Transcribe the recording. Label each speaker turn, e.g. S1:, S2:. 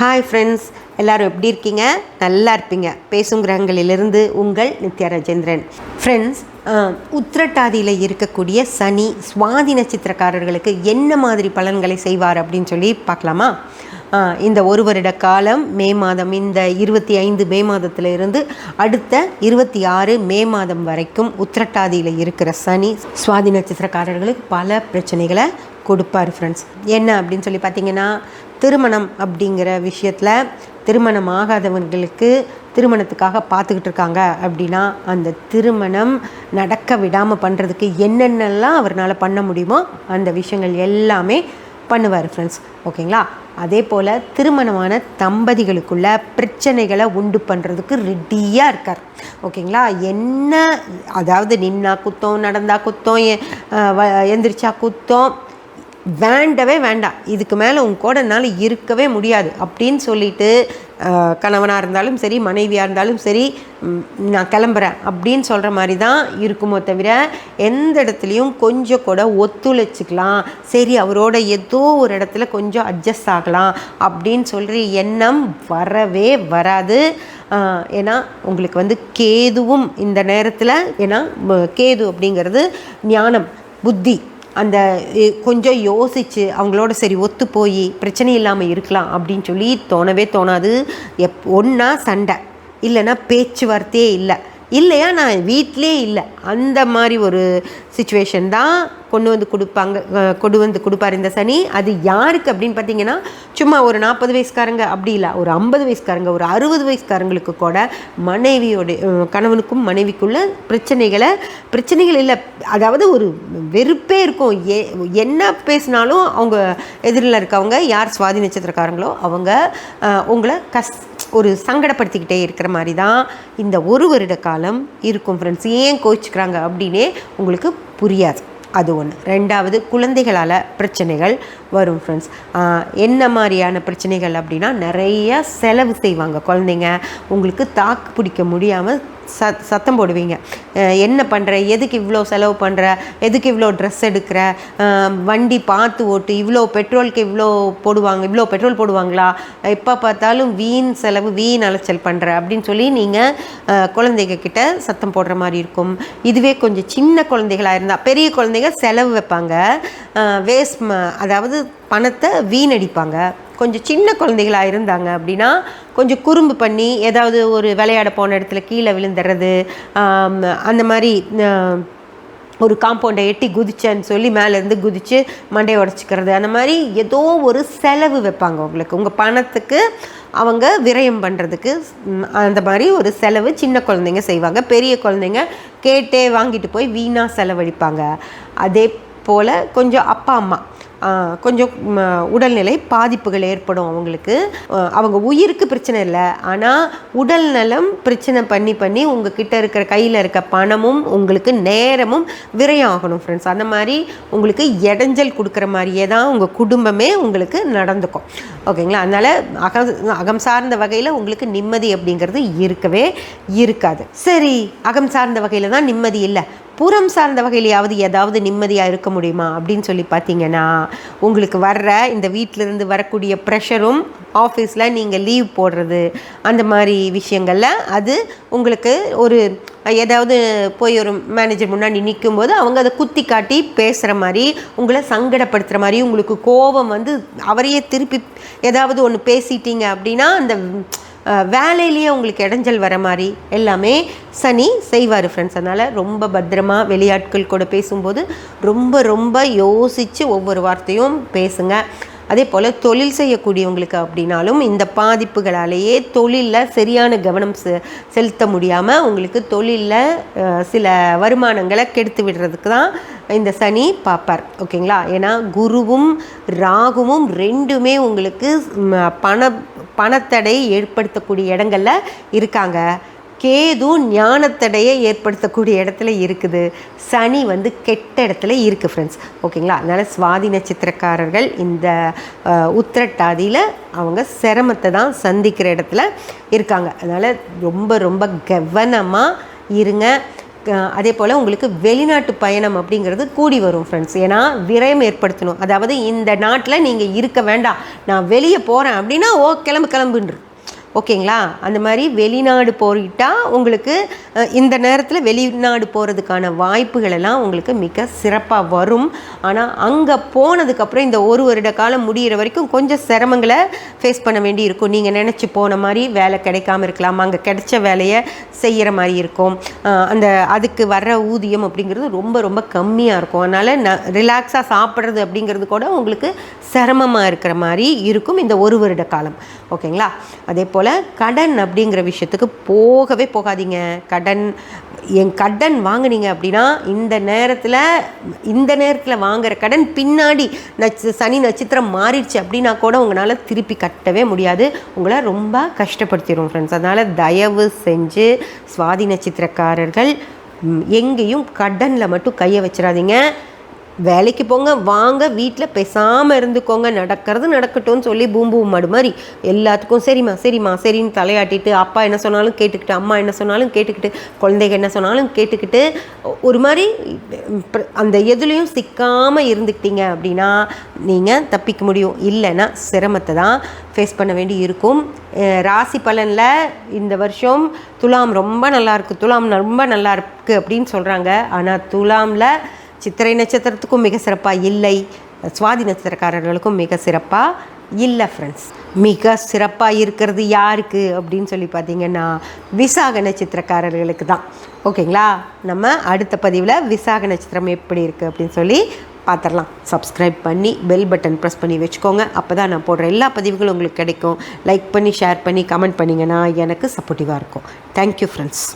S1: Hi friends எல்லோரும் எப்படி இருக்கீங்க? நல்லா இருப்பீங்க. பேசும் கிரகங்களிலிருந்து உங்கள் நித்யா ராஜேந்திரன். ஃப்ரெண்ட்ஸ் உத்திரட்டாதியில் இருக்கக்கூடிய சனி சுவாதி நட்சத்திரக்காரர்களுக்கு என்ன மாதிரி பலன்களை செய்வார் அப்படின்னு சொல்லி பார்க்கலாமா? இந்த ஒரு வருட காலம் மே மாதம் இந்த இருபத்தி ஐந்து மே மாதத்தில் இருந்து அடுத்த இருபத்தி ஆறு மே மாதம் வரைக்கும் உத்திரட்டாதியில் இருக்கிற சனி சுவாதி நட்சத்திரக்காரர்களுக்கு பல பிரச்சனைகளை கொடுப்பார் ஃப்ரெண்ட்ஸ் என்ன அப்படின்னு சொல்லி பார்த்தீங்கன்னா திருமணம் அப்படிங்கிற விஷயத்தில் திருமணம் ஆகாதவர்களுக்கு திருமணத்துக்காக பார்த்துக்கிட்டு இருக்காங்க அப்படின்னா அந்த திருமணம் நடக்க விடாமல் பண்ணுறதுக்கு என்னென்னலாம் அவர்னால் பண்ண முடியுமோ அந்த விஷயங்கள் எல்லாமே பண்ணுவார் ஃப்ரெண்ட்ஸ் ஓகேங்களா? அதே போல் திருமணமான தம்பதிகளுக்குள்ள பிரச்சனைகளை உண்டு பண்ணுறதுக்கு ரெடியாக இருக்கார். ஓகேங்களா? என்ன அதாவது நின்னா குத்தம் நடந்தா குத்தம் எந்திரிச்சா குத்தம் வேண்டவே வேண்டாம். இதுக்கு மேலே உன் கூட என்னால் இருக்கவே முடியாது. அப்படின்னு சொல்லிட்டு கணவனாக இருந்தாலும் சரி மனைவியாக இருந்தாலும் சரி நான் கிளம்புறேன் அப்படின்னு சொல்கிற மாதிரி தான் இருக்குமோ தவிர எந்த இடத்துலையும் கொஞ்சம் கூட ஒத்துழைச்சிக்கலாம். சரி அவரோட ஏதோ ஒரு இடத்துல கொஞ்சம் அட்ஜஸ்ட் ஆகலாம் அப்படின்னு சொல்கிற எண்ணம் வரவே வராது. ஏன்னா உங்களுக்கு வந்து கேதுவும் இந்த நேரத்தில் ஏன்னா கேது அப்படிங்கிறது ஞானம் புத்தி. அந்த கொஞ்சம் யோசித்து அவங்களோட சரி ஒத்து போய் பிரச்சனை இல்லாமல் இருக்கலாம் அப்படின்னு சொல்லி தோணவே தோணாது. எப் ஒன்றா சண்டை. இல்லைன்னா பேச்சுவார்த்தையே இல்லை. இல்லையா? நான் வீட்டிலே இல்லை. அந்த மாதிரி ஒரு சுச்சுவேஷன் தான் கொண்டு வந்து கொடுப்பாங்க கொண்டு வந்து கொடுப்பார் இந்த சனி. அது யாருக்கு அப்படின்னு பார்த்தீங்கன்னா சும்மா ஒரு நாற்பது வயசுக்காரங்க அப்படி இல்லை. ஒரு ஐம்பது வயசுக்காரங்க ஒரு அறுபது வயசுக்காரங்களுக்கு கூட மனைவியோட கணவனுக்கும் மனைவிக்குள்ள பிரச்சனைகளை பிரச்சனைகள் இல்லை. அதாவது ஒரு வெறுப்பே இருக்கும். ஏ என்ன பேசினாலும் அவங்க எதிரில் இருக்கவங்க யார் சுவாதி நட்சத்திரக்காரங்களோ அவங்க உங்களை கஸ் ஒரு சங்கடப்படுத்திக்கிட்டே இருக்கிற மாதிரி தான் இந்த ஒரு வருட காலம் இருக்கும் ஃப்ரெண்ட்ஸ் ஏன் கோச்சிக்கிறாங்க அப்படின்னே உங்களுக்கு புரியாது. அது ஒன்று ரெண்டாவது குழந்தைகளால் பிரச்சனைகள் வரும் ஃப்ரெண்ட்ஸ் என்ன மாதிரியான பிரச்சனைகள் அப்படின்னா நிறைய செலவு செய்வாங்க குழந்தைங்க. உங்களுக்கு தாக்கு பிடிக்க முடியாமல் சத் சத்தம் போடுவீங்க. என்ன பண்ணுற எதுக்கு இவ்வளோ செலவு பண்ணுற எதுக்கு இவ்வளோ ட்ரெஸ் எடுக்கிற? வண்டி பார்த்து ஓட்டு இவ்வளோ பெட்ரோலுக்கு இவ்வளோ போடுவாங்க இவ்வளோ பெட்ரோல் போடுவாங்களா? எப்போ பார்த்தாலும் வீண் செலவு வீண் அலைச்சல் பண்ணுற அப்படின்னு சொல்லி நீங்கள் குழந்தைங்க கிட்ட சத்தம் போடுற மாதிரி இருக்கும். இதுவே கொஞ்சம் சின்ன குழந்தைகளாக இருந்தால் பெரிய குழந்தைங்க செலவு வைப்பாங்க. வேஸ்ட் அதாவது பணத்தை வீணடிப்பாங்க. கொஞ்சம் சின்ன குழந்தைகளாக இருந்தாங்க அப்படின்னா கொஞ்சம் குறும்பு பண்ணி ஏதாவது ஒரு விளையாட போன இடத்துல கீழே விழுந்துடுறது அந்த மாதிரி ஒரு காம்பவுண்டை எட்டி குதிச்சேன்னு சொல்லி மேலேருந்து குதித்து மண்டையை உடச்சிக்கிறது. அந்த மாதிரி ஏதோ ஒரு செலவு வைப்பாங்க உங்களுக்கு. உங்கள் பணத்துக்கு அவங்க விரயம் பண்ணுறதுக்கு அந்த மாதிரி ஒரு செலவு சின்ன குழந்தைங்க செய்வாங்க. பெரிய குழந்தைங்க கேட்டே வாங்கிட்டு போய் வீணாக செலவழிப்பாங்க. அதே போல் கொஞ்சம் அப்பா அம்மா கொஞ்சம் உடல்நிலை பாதிப்புகள் ஏற்படும் அவங்களுக்கு. அவங்க உயிருக்கு பிரச்சனை இல்லை ஆனால் உடல் நலம் பிரச்சனை பண்ணி பண்ணி உங்ககிட்ட இருக்கிற கையில் இருக்க பணமும் உங்களுக்கு நேரமும் விரையாகணும் ஆகணும் ஃப்ரெண்ட்ஸ் அந்த மாதிரி உங்களுக்கு இடைஞ்சல் கொடுக்குற மாதிரியே தான் உங்கள் குடும்பமே உங்களுக்கு நடந்துக்கும். ஓகேங்களா? அதனால் அகம் அகம் சார்ந்த வகையில் உங்களுக்கு நிம்மதி அப்படிங்கிறது இருக்கவே இருக்காது. சரி அகம் சார்ந்த வகையில் தான் நிம்மதி இல்லை. பூரம் சார்ந்த வகையிலையாவது ஏதாவது நிம்மதியாக இருக்க முடியுமா அப்படின்னு சொல்லி பார்த்தீங்கன்னா உங்களுக்கு வர்ற இந்த வீட்டிலேருந்து வரக்கூடிய ப்ரெஷரும் ஆஃபீஸில் நீங்கள் லீவ் போடுறது அந்த மாதிரி விஷயங்களில் அது உங்களுக்கு ஒரு ஏதாவது போய் ஒரு மேனேஜர் முன்னாடி நிற்கும்போது அவங்க அதை குத்தி காட்டி பேசுகிற மாதிரி உங்களை சங்கடப்படுத்துகிற மாதிரி உங்களுக்கு கோபம் வந்து அவரையே திருப்பி ஏதாவது ஒன்று பேசிட்டீங்க அப்படின்னா அந்த வேலையிலேயே உங்களுக்கு இடைஞ்சல் வர மாதிரி எல்லாமே சனி செய்வார் ஃப்ரெண்ட்ஸ் அதனால் ரொம்ப பத்திரமா வெளியாட்கள் கூட பேசும்போது ரொம்ப ரொம்ப யோசித்து ஒவ்வொரு வார்த்தையும் பேசுங்க. அதே போல் தொழில் செய்யக்கூடியவங்களுக்கு அப்படின்னாலும் இந்த பாதிப்புகளாலேயே தொழிலில் சரியான கவனம் செ செலுத்த முடியாமல் உங்களுக்கு தொழிலில் சில வருமானங்களை கெடுத்து விடுறதுக்கு தான் இந்த சனி பார்ப்பார் ஓகேங்களா? ஏன்னா குருவும் ராகுவும் ரெண்டுமே உங்களுக்கு பண பணத்தடை ஏற்படுத்தக்கூடிய இடங்களில் இருக்காங்க. கேது ஞானத்தடையை ஏற்படுத்தக்கூடிய இடத்துல இருக்குது. சனி வந்து கெட்ட இடத்துல இருக்குது ஃப்ரெண்ட்ஸ் ஓகேங்களா? அதனால் சுவாதி நட்சத்திரக்காரர்கள் இந்த உத்திரட்டாதியில் அவங்க சிரமத்தை தான் சந்திக்கிற இடத்துல இருக்காங்க. அதனால் ரொம்ப ரொம்ப கவனமாக இருங்க. அதே போல் உங்களுக்கு வெளிநாட்டு பயணம் அப்படிங்கிறது கூடி வரும் ஃப்ரெண்ட்ஸ் ஏன்னா விரயம் ஏற்படுத்தணும். அதாவது இந்த நாட்டில் நீங்கள் இருக்க வேண்டாம். நான் வெளியே போகிறேன் அப்படின்னா ஓ கிளம்பு கிளம்புன்று ஓகேங்களா? அந்த மாதிரி வெளிநாடு போயிட்டால் உங்களுக்கு இந்த நேரத்தில் வெளிநாடு போகிறதுக்கான வாய்ப்புகள் எல்லாம் உங்களுக்கு மிக சிறப்பாக வரும். ஆனால் அங்கே போனதுக்கப்புறம் இந்த ஒரு வருட காலம் முடிகிற வரைக்கும் கொஞ்சம் சிரமங்களை ஃபேஸ் பண்ண வேண்டி இருக்கும் நீங்கள் நினச்சி போன மாதிரி வேலை கிடைக்காம இருக்கலாம். அங்கே கிடைச்ச வேலையை செய்கிற மாதிரி இருக்கும். அந்த அதுக்கு வர்ற ஊதியம் அப்படிங்கிறது ரொம்ப ரொம்ப கம்மியாக இருக்கும். அதனால் ந ரிலாக்ஸாக சாப்பிட்றது அப்படிங்கிறது கூட உங்களுக்கு சிரமமாக இருக்கிற மாதிரி இருக்கும் இந்த ஒரு வருட காலம். ஓகேங்களா? அதே போல் கடன் அப்படிங்கிற விஷயத்துக்கு போகவே போகாதீங்க. கடன் என் கடன் வாங்குனீங்க அப்படின்னா இந்த நேரத்தில் இந்த நேரத்தில் வாங்குகிற கடன் பின்னாடி நட்ச சனி நட்சத்திரம் மாறிடுச்சு அப்படின்னா கூட உங்களால் திருப்பி கட்டவே முடியாது. உங்களை ரொம்ப கஷ்டப்படுத்திடும் ஃப்ரெண்ட்ஸ் அதனால் தயவு செஞ்சு சுவாதி நட்சத்திரக்காரர்கள் எங்கேயும் கடனில் மட்டும் கையை வச்சிடாதீங்க. வேலைக்கு போங்க வாங்க வீட்டில் பேசாமல் இருந்துக்கோங்க. நடக்கிறது நடக்கட்டும்னு சொல்லி பூம் பூம் மாடு மாதிரி எல்லாத்துக்கும் சரிம்மா சரிம்மா சரின்னு தலையாட்டிட்டு அப்பா என்ன சொன்னாலும் கேட்டுக்கிட்டு அம்மா என்ன சொன்னாலும் கேட்டுக்கிட்டு குழந்தைங்க என்ன சொன்னாலும் கேட்டுக்கிட்டு ஒரு மாதிரி அந்த எதுலேயும் சிக்காமல் இருந்துக்கிட்டீங்க அப்படின்னா நீங்கள் தப்பிக்க முடியும். இல்லைன்னா சிரமத்தை தான் ஃபேஸ் பண்ண வேண்டி இருக்கும். ராசி பலனில் இந்த வருஷம் துலாம் ரொம்ப நல்லாயிருக்கு துலாம் ரொம்ப நல்லா இருக்குது அப்படின்னு சொல்கிறாங்க ஆனால் துலாமில் சித்திரை நட்சத்திரத்துக்கும் மிக சிறப்பாக இல்லை. சுவாதி நட்சத்திரக்காரர்களுக்கும் மிக சிறப்பாக இல்லை ஃப்ரெண்ட்ஸ் மிக சிறப்பாக இருக்கிறது யாருக்கு? அப்படின்னு சொல்லி பார்த்தீங்கன்னா விசாக நட்சத்திரக்காரர்களுக்கு தான். ஓகேங்களா நம்ம அடுத்த பதிவில் விசாக நட்சத்திரம் எப்படி இருக்குது அப்படின்னு சொல்லி பார்த்துடலாம். சப்ஸ்கிரைப் பண்ணி பெல் பட்டன் ப்ரெஸ் பண்ணி வச்சுக்கோங்க. அப்போ தான் நான் போடுற எல்லா பதிவுகளும் உங்களுக்கு கிடைக்கும். லைக் பண்ணி ஷேர் பண்ணி கமெண்ட் பண்ணிங்கன்னா எனக்கு சப்போர்ட்டிவாக இருக்கும். Thank you friends